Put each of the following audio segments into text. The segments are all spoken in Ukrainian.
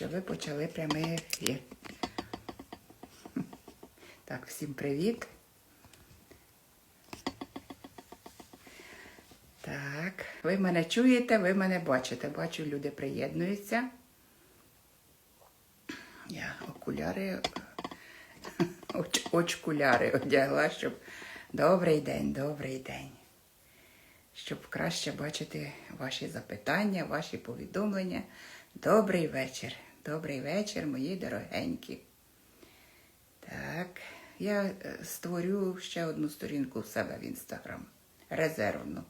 що ви почали прямий ефір. Так, всім привіт. Так, ви мене чуєте, ви мене бачите. Бачу, люди приєднуються. Я окуляри, оч, очкуляри одягла, щоб добрий день, добрий день. Щоб краще бачити ваші запитання, ваші повідомлення. Добрий вечір. Добрий вечір, мої дорогенькі. Так, я е, створю ще одну сторінку в себе в інстаграм. Резервну.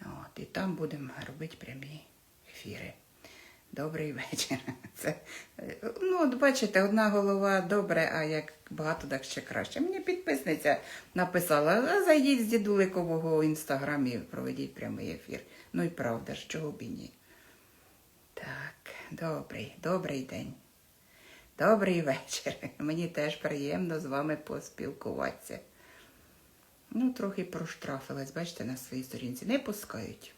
От, і там будемо робити прямі ефіри. Добрий вечір. Це, е, ну, от бачите, одна голова добре, а як багато, так ще краще. Мені підписниця написала, зайдіть з дідуликового інстаграм і проведіть прямий ефір. Ну і правда ж, чого б і ні. Добрий, добрий день. Добрий вечір. Мені теж приємно з вами поспілкуватися. Ну, трохи проштрафилась, бачите, на своїй сторінці. Не пускають.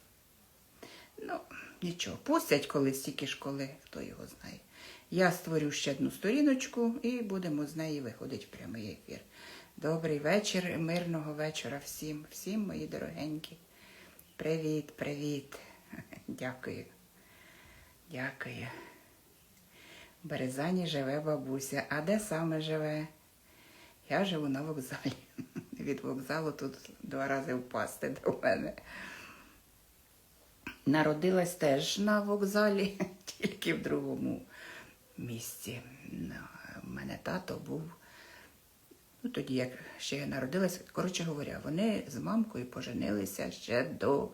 Ну, нічого, пустять колись тільки школи, хто його знає. Я створю ще одну сторіночку і будемо з неї виходити в прямий ефір. Добрий вечір, мирного вечора всім, всім, мої дорогенькі. Привіт, привіт. Дякую. Дякую. В Березані живе бабуся. А де саме живе? Я живу на вокзалі. Від вокзалу тут два рази впасти до мене. Народилась теж на вокзалі, тільки в другому місці. У мене тато був. Ну, тоді, як ще я народилась, коротше говоря, вони з мамкою поженилися ще до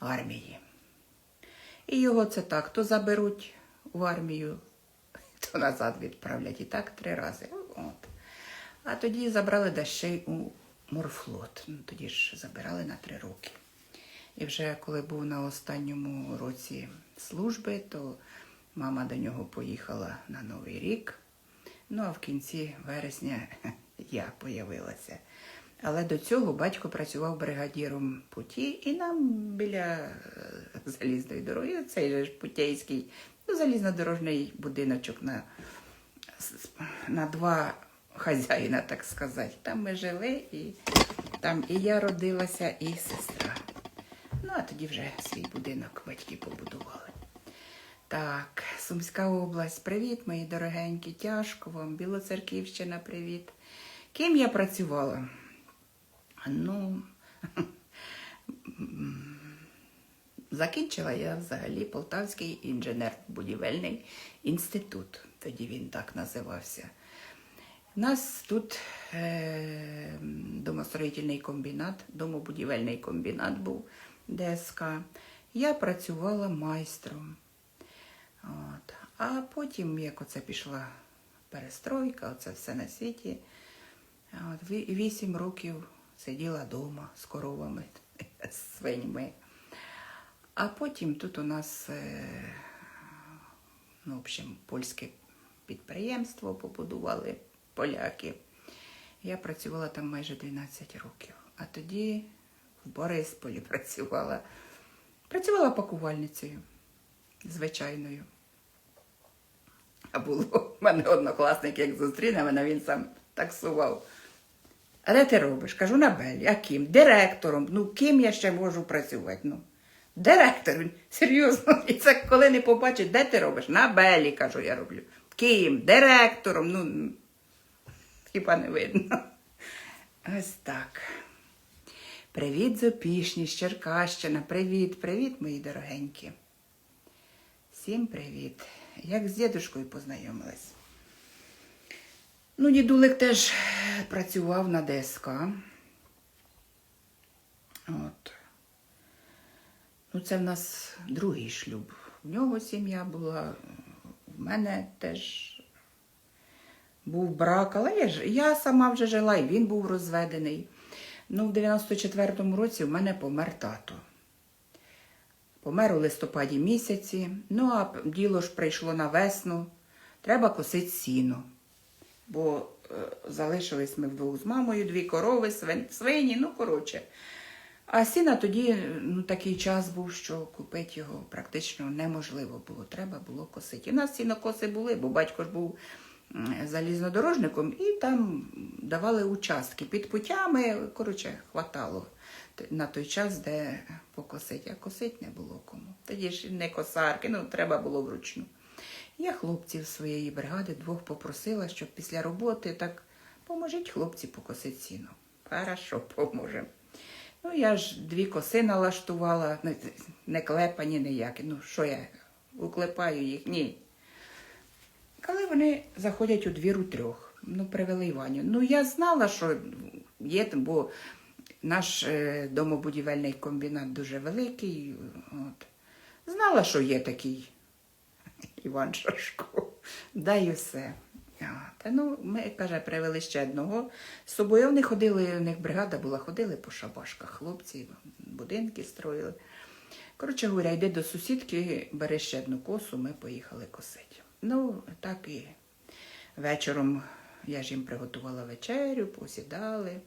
армії. І його це так, то заберуть в армію, то назад відправлять. І так три рази. От. А тоді забрали да у морфлот. Ну, тоді ж забирали на три роки. І вже коли був на останньому році служби, то мама до нього поїхала на Новий рік. Ну а в кінці вересня я появилася. Але до цього батько працював бригадіром путі, і нам біля е, залізної дороги, цей же путейський, ну, залізнодорожний будиночок на, на два хазяїна, так сказати. Там ми жили, і там і я родилася, і сестра. Ну, а тоді вже свій будинок батьки побудували. Так, Сумська область, привіт, мої дорогенькі, тяжко вам, Білоцерківщина, привіт. Ким я працювала? Ну, закінчила я взагалі Полтавський інженер-будівельний інститут. Тоді він так називався. У нас тут е, домостроїтельний комбінат, домобудівельний комбінат був ДСК. Я працювала майстром. От. А потім, як оце пішла перестройка, оце все на світі. От, вісім років сиділа вдома з коровами, з свиньми. А потім тут у нас, е, ну, в общем, польське підприємство побудували поляки. Я працювала там майже 12 років. А тоді в Борисполі працювала. Працювала пакувальницею звичайною. А було в мене однокласник, як зустріне мене, він сам таксував. А де ти робиш? Кажу, на Белі. А ким? Директором. Ну, ким я ще можу працювати? Ну, директор. Серйозно. І це коли не побачить, де ти робиш? На Белі, кажу, я роблю. Ким? Директором. Ну, хіба не видно. Ось так. Привіт, Зопішні, з Черкащина. Привіт, привіт, мої дорогенькі. Всім привіт. Як з дідушкою познайомилась. Ну, дідулик теж працював на ДСК. От. Ну, це в нас другий шлюб. В нього сім'я була, в мене теж був брак, але я, ж, я сама вже жила, і він був розведений. Ну, в 94-му році в мене помер тато. Помер у листопаді місяці. Ну, а діло ж прийшло на весну. Треба косити сіно. Бо е, залишились ми вдвох з мамою, дві корови, свині, ну, коротше. А сіна тоді ну, такий час був, що купити його практично неможливо було. Треба було косити. У нас сінокоси були, бо батько ж був залізнодорожником, і там давали участки під путями. Коротше, хватало на той час, де покосити. А косити не було кому. Тоді ж не косарки, ну треба було вручну. Я хлопців своєї бригади двох попросила, щоб після роботи так поможіть хлопці покосити сіно. Хорошо, поможемо. Ну, я ж дві коси налаштувала, не, клепані ніякі. Ну, що я уклепаю їх? Ні. Коли вони заходять у двір у трьох, ну, привели Іваню. Ну, я знала, що є, бо наш е, домобудівельний комбінат дуже великий. От. Знала, що є такий Іван Шашко. Да і все. Та ну, ми, каже, привели ще одного. З собою вони ходили, у них бригада була, ходили по шабашках, хлопці, будинки строїли. Коротше говоря, йди до сусідки, бери ще одну косу, ми поїхали косити. Ну, так і вечором я ж їм приготувала вечерю, посідали.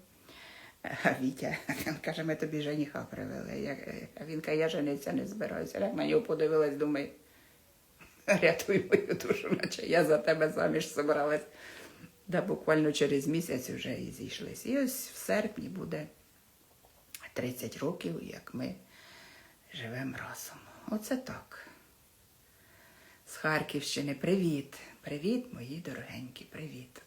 А Вітя він каже, ми тобі жениха привели. А він каже, я жениться не збираюся. Як на нього подивилась, думаю, рятуй мою душу, наче я за тебе заміж собралась. Да, буквально через місяць вже і зійшлись. І ось в серпні буде 30 років, як ми живемо разом. Оце так. З Харківщини привіт. Привіт, мої дорогенькі, привіт.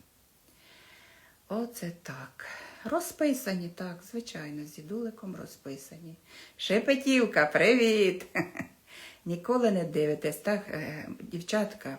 Оце так. Розписані, так, звичайно, з дідуликом розписані. Шепетівка, привіт! Ніколи не дивитесь, так, е, дівчатка.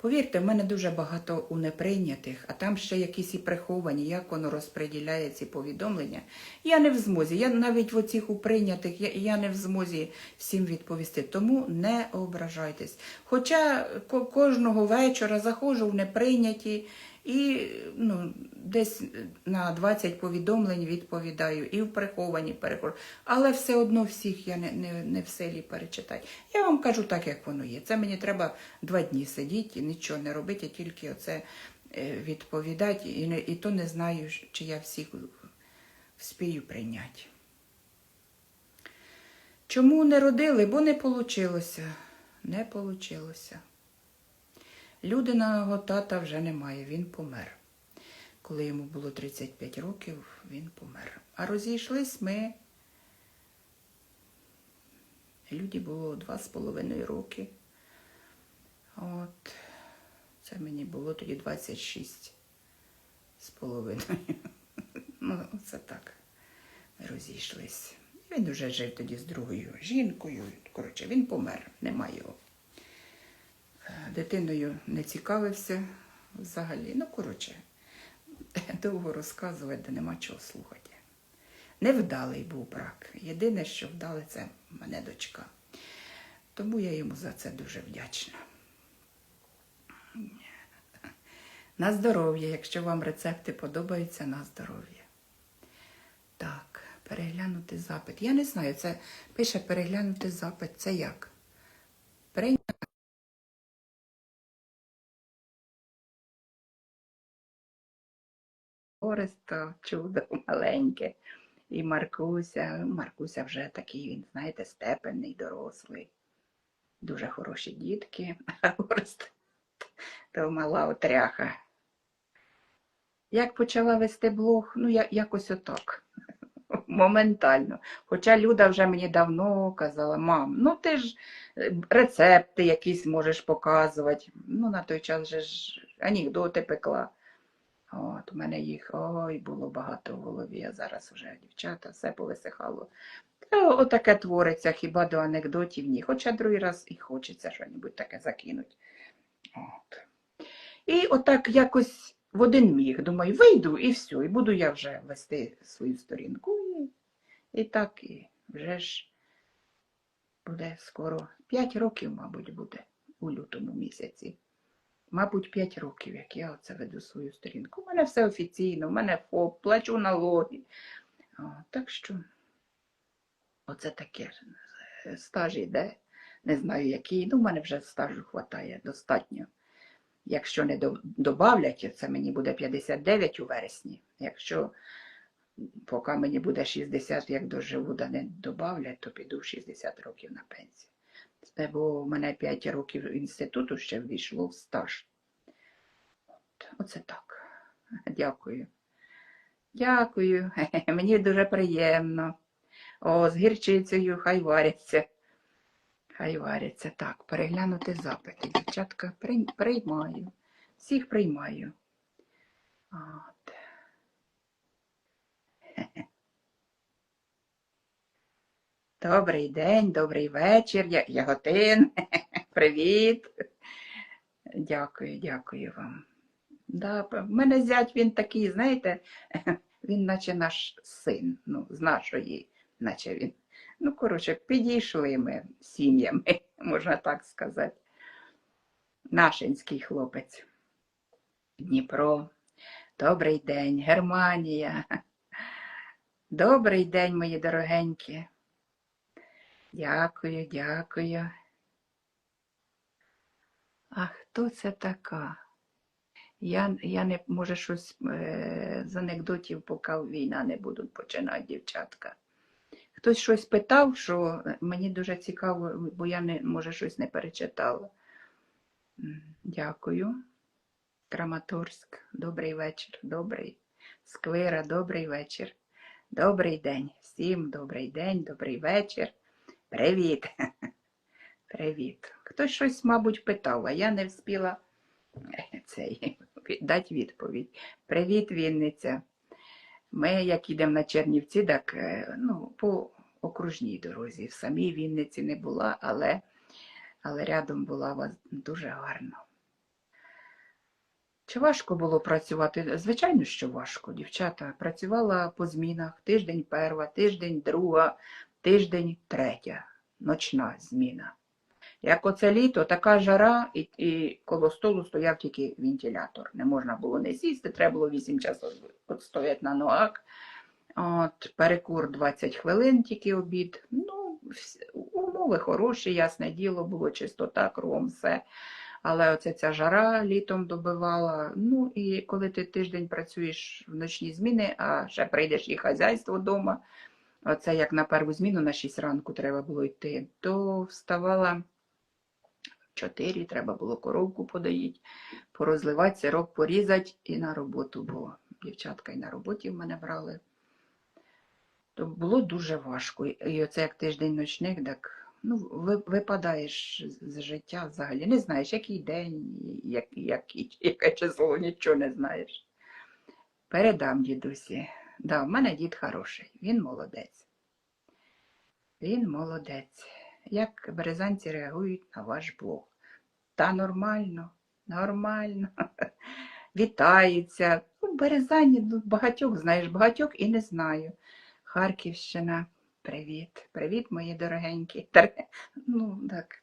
Повірте, в мене дуже багато у неприйнятих, а там ще якісь і приховані, як воно розподіляє ці повідомлення. Я не в змозі. Я навіть в оцих у прийнятих, я, я не в змозі всім відповісти. Тому не ображайтесь. Хоча кожного вечора заходжу в неприйняті і ну, десь на 20 повідомлень відповідаю, і в приховані перехожу. Але все одно всіх я не, не, не в селі перечитаю. Я вам кажу так, як воно є. Це мені треба два дні сидіти і нічого не робити, тільки оце е, відповідати. І, не, і то не знаю, чи я всіх вспію прийняти. Чому не родили? Бо не вийшло. Не вийшло. Людиного тата вже немає, він помер. Коли йому було 35 років, він помер. А розійшлись ми. Люді було два з половиною роки. От. Це мені було тоді 26 з половиною. Ну, це так. Ми розійшлись. Він вже жив тоді з другою жінкою. Коротше, він помер, нема його. Дитиною не цікавився взагалі. Ну, коротше, довго розказувати, де нема чого слухати. Невдалий був брак. Єдине, що вдали, це мене дочка. Тому я йому за це дуже вдячна. На здоров'я, якщо вам рецепти подобаються, на здоров'я. Так, переглянути запит. Я не знаю, це пише переглянути запит. Це як? Оресто, чудо маленьке. І Маркуся. Маркуся вже такий, він, знаєте, степенний, дорослий. Дуже хороші дітки. А Орест то мала отряха. Як почала вести блог, ну я, якось отак. Моментально. Хоча Люда вже мені давно казала, мам, ну ти ж е, рецепти якісь можеш показувати. Ну, на той час же ж анекдоти пекла. От, у мене їх ой, було багато в голові, а зараз вже дівчата, все повисихало. Отаке твориться, хіба до анекдотів ні. Хоча другий раз і хочеться щось таке закинути. От. І отак якось в один міг. Думаю, вийду і все, і буду я вже вести свою сторінку. І, і так, і вже ж буде скоро 5 років, мабуть, буде у лютому місяці. Мабуть, 5 років, як я оце веду свою сторінку. У мене все офіційно, у мене ФОП, плачу налоги. О, так що оце таке е, стаж іде. Не знаю, який. Ну, в мене вже стажу вистачає достатньо. Якщо не до- добавлять, це мені буде 59 у вересні. Якщо поки мені буде 60, як доживу, да не добавлять, то піду 60 років на пенсію. Бо в мене 5 років інституту ще ввійшло в стаж. От, оце так. Дякую. Дякую. Мені дуже приємно. О, з гірчицею хай варяться. Хай варяться. Так, переглянути запити. Дівчатка, приймаю. Всіх приймаю. От. Добрий день, добрий вечір, Я- Яготин. Привіт. Дякую, дякую вам. Да, в мене зять він такий, знаєте, він наче наш син, ну, з нашої, наче він. Ну, коротше, підійшли ми сім'ями, можна так сказати. Нашинський хлопець. Дніпро. Добрий день, Германія. Добрий день, мої дорогенькі. Дякую, дякую. А хто це така? Я, я не, може, щось е, з анекдотів, поки війна не будуть починати, дівчатка. Хтось щось питав, що мені дуже цікаво, бо я не, може, щось не перечитала. Дякую. Краматорськ, добрий вечір, добрий. Сквира, добрий вечір. Добрий день. Всім добрий день, добрий вечір. Привіт. Привіт. Хтось щось, мабуть, питав, а я не встигла е, цей, дати відповідь. Привіт, Вінниця. Ми, як їдемо на Чернівці, так е, ну, по окружній дорозі. В самій Вінниці не була, але, але рядом була вас дуже гарно. Чи важко було працювати? Звичайно, що важко, дівчата. Працювала по змінах. Тиждень перша, тиждень друга, тиждень третя. Ночна зміна. Як оце літо, така жара, і, і коло столу стояв тільки вентилятор. Не можна було не сісти, треба було 8 часов стояти на ногах. От, перекур 20 хвилин, тільки обід. Ну, умови хороші, ясне діло, було чистота, кругом все. Але оце ця жара літом добивала. Ну і коли ти тиждень працюєш в ночні зміни, а ще прийдеш і хазяйство вдома, оце як на перву зміну на 6 ранку треба було йти, то вставала в 4, треба було коровку подоїть, порозливати, сироп порізати і на роботу, бо дівчатка і на роботі в мене брали. То було дуже важко. І оце як тиждень ночних, так ну, випадаєш з життя взагалі. Не знаєш, який день, як, який, яке число, нічого не знаєш. Передам дідусі. Да, в мене дід хороший, він молодець. Він молодець. Як березанці реагують на ваш блог? Та нормально, нормально. Вітаються. Ну, Березані, ну, багатьох знаєш, багатьох і не знаю. Харківщина, привіт. Привіт, мої дорогенькі. Тр- Ну, так,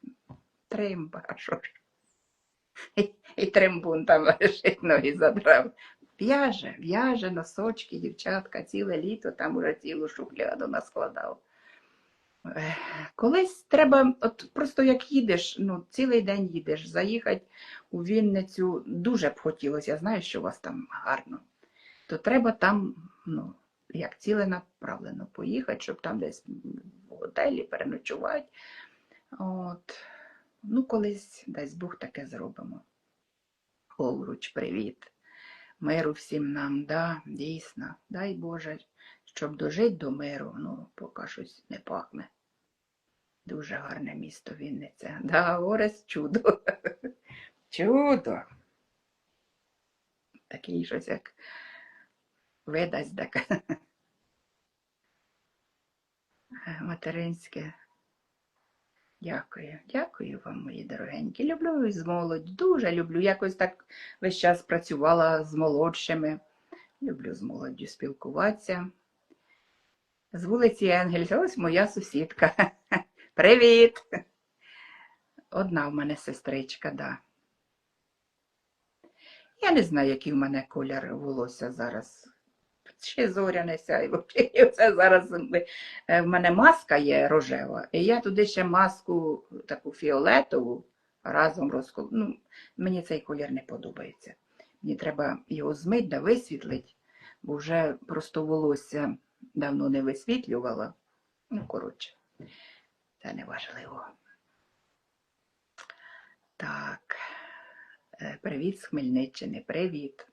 тримба, що. І, і тримбун там лежить, ноги задрав. В'яже, в'яже, носочки, дівчатка, ціле літо, там уже цілу шухляду наскладав. Колись треба, от просто як їдеш, ну, цілий день їдеш, заїхати у Вінницю дуже б хотілося, я знаю, що у вас там гарно, то треба там, ну, як ціленаправленно поїхати, щоб там десь в готелі переночувати. От. Ну, колись, дасть Бог, таке зробимо. Овруч, привіт. Миру всім нам, да, дійсно. Дай Боже, щоб дожити до миру, ну, поки щось не пахне. Дуже гарне місто Вінниця. Да, Орес чудо. Чудо. Такий щось як видасть таке. Материнське. Дякую, дякую вам, мої дорогенькі. Люблю з молодь, дуже люблю. Якось так весь час працювала з молодшими. Люблю з молоддю спілкуватися. З вулиці Енгельс, ось моя сусідка. Привіт! Одна в мене сестричка, да. Я не знаю, який в мене колір волосся зараз. Ще зоряне сяйво. І Це зараз е, в мене маска є рожева, і я туди ще маску таку фіолетову разом розкол. Ну, мені цей колір не подобається. Мені треба його змити да висвітлити. бо вже просто волосся давно не висвітлювала. Ну, коротше, це не важливо. Так, е, привіт з Хмельниччини, привіт.